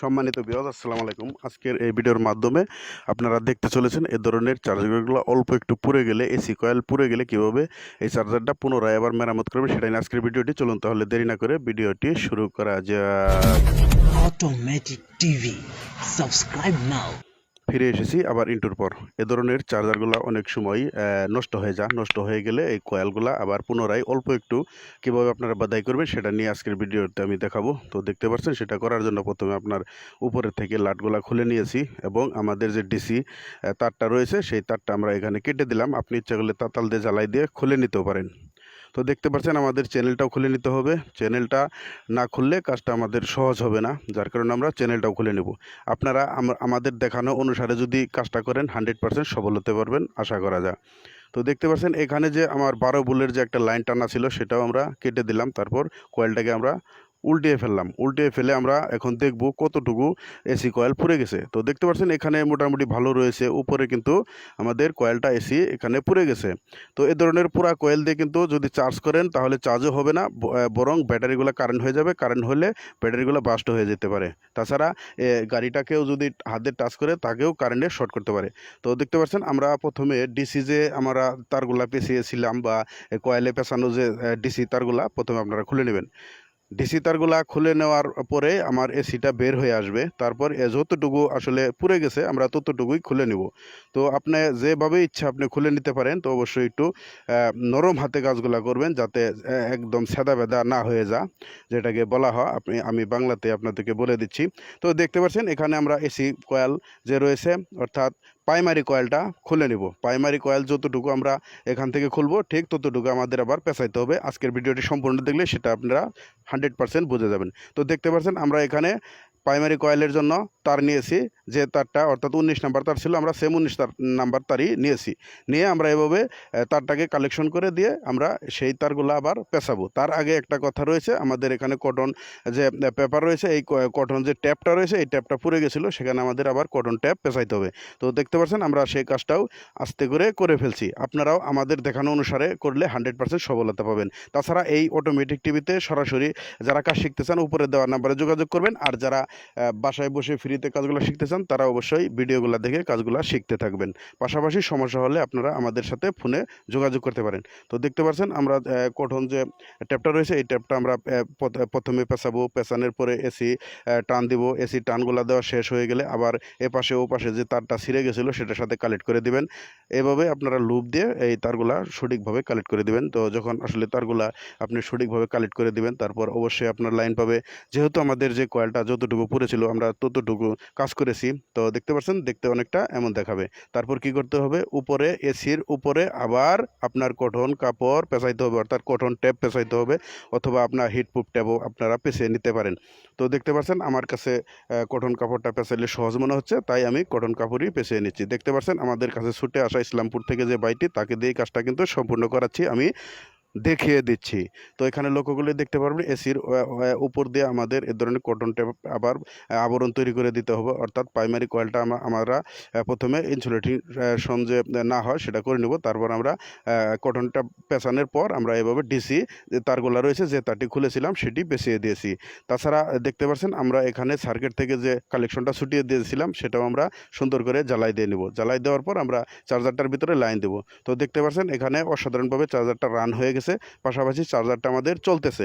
সম্মানিত বিরাজ আসসালামু আলাইকুম। আজকের এই ভিডিওর মাধ্যমে আপনারা দেখতে চলেছেন এ ধরনের চার্জারগুলো অল্প একটু পুড়ে গেলে, এসি কয়েল পুড়ে গেলে কীভাবে এই চার্জারটা পুনরায় আবার মেরামত করবে সেটাই আজকের ভিডিওটি। চলুন তাহলে দেরি না করে ভিডিওটি শুরু করা যাক। Automatic TV subscribe now. ফিরে এসেছি আবার ইন্টুর পর। এ ধরনের চার্জারগুলো অনেক সময় নষ্ট হয়ে যায়। নষ্ট হয়ে গেলে এই কয়েলগুলো আবার পুনরায় অল্প একটু কীভাবে আপনারা বাদাই করবেন সেটা নিয়ে আজকের ভিডিওতে আমি দেখাবো। তো দেখতে পাচ্ছেন সেটা করার জন্য প্রথমে আপনার উপরের থেকে লাটগুলা খুলে নিয়েছি এবং আমাদের যে ডিসি তারটা রয়েছে সেই তারটা আমরা এখানে কেটে দিলাম। আপনি ইচ্ছা করলে তাতাল দিয়ে জ্বালাই দিয়ে খুলে নিতেও পারেন। তো দেখতে পাচ্ছেন আমাদের চ্যানেলটাও খুলে নিতে হবে। চ্যানেলটা না খুললে কাজটা আমাদের সহজ হবে না, যার কারণে আমরা চ্যানেলটাও খুলে নেব। আপনারা আমাদের দেখানো অনুসারে যদি কাজটা করেন, হান্ড্রেড পারসেন্ট সফল হতে পারবেন, আশা করা যায়। তো দেখতে পাচ্ছেন এখানে যে আমার বারো বুলের যে একটা লাইন টানা ছিল, সেটাও আমরা কেটে দিলাম। তারপর কয়েলটাকে আমরা উল্টিয়ে ফেললাম। উল্টিয়ে ফেলে আমরা এখন দেখব কতটুকু এসি কয়েল পুড়ে গেছে। তো দেখতে পাচ্ছেন এখানে মোটামুটি ভালো রয়েছে। উপরে কিন্তু আমাদের কয়েলটা এসি এখানে পুড়ে গেছে। তো এ ধরনের পুরা কয়েল দিয়ে কিন্তু যদি চার্জ করেন তাহলে চার্জও হবে না বরং ব্যাটারিগুলো কারেন্ট হয়ে যাবে। কারেন্ট হলে ব্যাটারিগুলো বাস্ট হয়ে যেতে পারে। তাছাড়া গাড়িটাকেও যদি হাতে টাচ করে তাকেও কারেন্টে শর্ট করতে পারে। তো দেখতে পাচ্ছেন আমরা প্রথমে ডিসি যে আমরা তারগুলা পেঁচিয়েছিলাম বা কয়েলে পেঁচানো যে ডিসি তারগুলা প্রথমে আপনারা খুলে নেবেন। ডিসি তারগুলা খুলে নেওয়ার পরে আমার এসিটা বের হয়ে আসবে। তারপর এ যতটুকু আসলে পুড়ে গেছে, আমরা ততটুকুই খুলে নিব। তো আপনি যেভাবে ইচ্ছা আপনি খুলে নিতে পারেন, তো অবশ্যই একটু নরম হাতে কাজগুলা করবেন যাতে একদম সাদা বেদা না হয়ে যা, যেটাকে বলা হয়। আপনি, আমি বাংলাতে আপনাদেরকে বলে দিচ্ছি। তো দেখতে পাচ্ছেন, এখানে আমরা এসি কয়েল যে রয়েছে, অর্থাৎ প্রাইমারি কয়েলটা খুলে নিব। প্রাইমারি কয়েল যতটুকু আমরা এখান থেকে খুলবো, ঠিক ততটুকু আমাদের আবার পেঁচাইতে হবে। আজকের ভিডিওটি সম্পূর্ণ দেখলে সেটা আপনারা হান্ড্রেড পার্সেন্ট বুঝে যাবেন। তো দেখতে পাচ্ছেন, আমরা এখানে প্রাইমারি কয়েলের জন্য তার নিয়েছি, যে তারটা অর্থাৎ উনিশ নাম্বার তার ছিল, আমরা সেম উনিশ তার, নাম্বার তারই নিয়েছি। নিয়ে আমরা এভাবে তারটাকে কালেকশন করে দিয়ে আমরা সেই তারগুলো আবার পেঁচাবো তার আগে একটা কথা রয়েছে, আমাদের এখানে কটন যে পেপার রয়েছে, এই কটন যে ট্যাপটা রয়েছে, এই ট্যাপটা পুড়ে গেছিল, সেখানে আমাদের আবার কটন ট্যাপ পেঁচাইতে হবে। তো দেখতে পাচ্ছেন, আমরা সেই কাজটাও আস্তে করে করে ফেলছি। আপনারাও আমাদের দেখানো অনুসারে করলে হান্ড্রেড পার্সেন্ট সফলতা পাবেন। তাছাড়া এই অটোমেটিক টিভিতে সরাসরি যারা কাজ শিখতে চান, উপরে দেওয়া নাম্বারে যোগাযোগ করবেন। আর যারা বাসায় বসে ফ্রিতে কাজগুলো শিখতে চান, তারা অবশ্যই ভিডিওগুলো দেখে কাজগুলো শিখতে থাকবেন। পাশাপাশি সমস্যা হলে আপনারা আমাদের সাথে ফোনে যোগাযোগ করতে পারেন। তো দেখতে পাচ্ছেন আমরা কঠন যে ট্যাপটা রয়েছে, এই ট্যাপটা আমরা প্রথমে পেঁচাবো, পেঁচানোর পরে এসি টান দিব। এসি টানগুলা দেওয়া শেষ হয়ে গেলে আবার এ পাশে ও পাশে যে তারটা ছিঁড়ে গেছিল, সেটার সাথে কালেক্ট করে দিবেন। এভাবে আপনারা লুপ দিয়ে এই তারগুলা সঠিকভাবে কালেক্ট করে দিবেন। তো যখন আসলে তারগুলা আপনি সঠিকভাবে কালেক্ট করে দিবেন, তারপর অবশ্যই আপনার লাইন পাবে। যেহেতু আমাদের যে কয়েলটা যতটুকু পড়েছিল আমরা ততটুকু কাজ করেছি। তো দেখতে পাচ্ছেন, দেখতে অনেকটা এমন দেখাবে। তারপর কি করতে হবে? উপরে এসির উপরে আবার আপনার কঠন কাপড় পেঁচাইতে হবে, অর্থাৎ কঠন ট্যাপ পেঁচাইতে হবে, অথবা আপনার হিটপ্রুফ ট্যাপও আপনারা পেঁচিয়ে নিতে পারেন। তো দেখতে পাচ্ছেন, আমার কাছে কটন কাপড়টা পেঁচাইলে সহজ মনে হচ্ছে, তাই আমি কটন কাপড়ই পেঁচিয়ে নিচ্ছি। দেখতে পাচ্ছেন, আমাদের কাছে ছুটে আসা ইসলামপুর থেকে যে বাইটি তাকে দিয়ে কাজটা কিন্তু সম্পূর্ণ করাচ্ছি আমি। দেখিয়ে দিচ্ছি। তো এখানে লক্ষ্যগুলি দেখতে পারবেন, এসির উপর দিয়ে আমাদের এ ধরনের কটন টেপ আবার আবরণ তৈরি করে দিতে হবে। অর্থাৎ প্রাইমারি কয়েলটা আমরা প্রথমে ইনসুলেটিং যে না হয় সেটা করে নেব। তারপর আমরা কটনটা পেঁচানোর পর আমরা এভাবে ডিসি তারগুলা রয়েছে, যে তারটি খুলেছিলাম সেটি বেছিয়ে দিয়েছি। তাছাড়া দেখতে পাচ্ছেন আমরা এখানে সার্কিট থেকে যে কালেকশনটা ছুটিয়ে দিয়েছিলাম সেটাও আমরা সুন্দর করে জ্বালাই দিয়ে নেব। জ্বালাই দেওয়ার পর আমরা চার্জারটার ভিতরে লাইন দেব। তো দেখতে পাচ্ছেন এখানে অসাধারণভাবে চার্জারটা রান হয়ে গেছে। পাশাপাশি চার্জারটা আমাদের চলতেছে।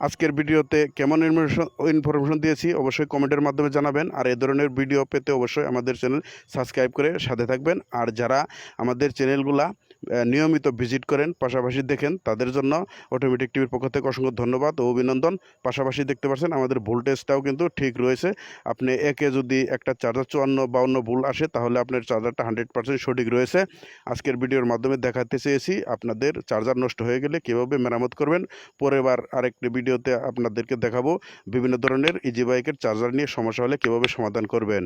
আজকের ভিডিওতে কেমন ইনফরমেশন ইনফরমেশন দিয়েছি অবশ্যই কমেন্টের মাধ্যমে জানাবেন। আর এ ধরনের ভিডিও পেতে অবশ্যই আমাদের চ্যানেল সাবস্ক্রাইব করে সাথে থাকবেন। আর যারা আমাদের চ্যানেলগুলা নিয়মিত ভিজিট করেন, পাশাপাশি দেখেন, তাদের জন্য অটোমেটিক টিভির পক্ষ থেকে অসংখ্য ধন্যবাদ ও অভিনন্দন। পাশাপাশি দেখতে পাচ্ছেন, আমাদের ভোল্টেজটাও কিন্তু ঠিক রয়েছে। আপনি একে যদি একটা চার্জার চুয়ান্ন বাউন্ন ভুল আসে, তাহলে আপনার চার্জারটা হান্ড্রেড পার্সেন্ট সঠিক রয়েছে। আজকের ভিডিওর মাধ্যমে দেখাতে চেয়েছি, আপনাদের চার্জার নষ্ট হয়ে গেলে কীভাবে মেরামত করবেন? পরের বার আরেকটি ভিডিওতে আপনাদেরকে দেখাবো। বিভিন্ন ধরনের ইজি বাইকের চার্জার নিয়ে সমস্যা হলে কীভাবে সমাধান করবেন?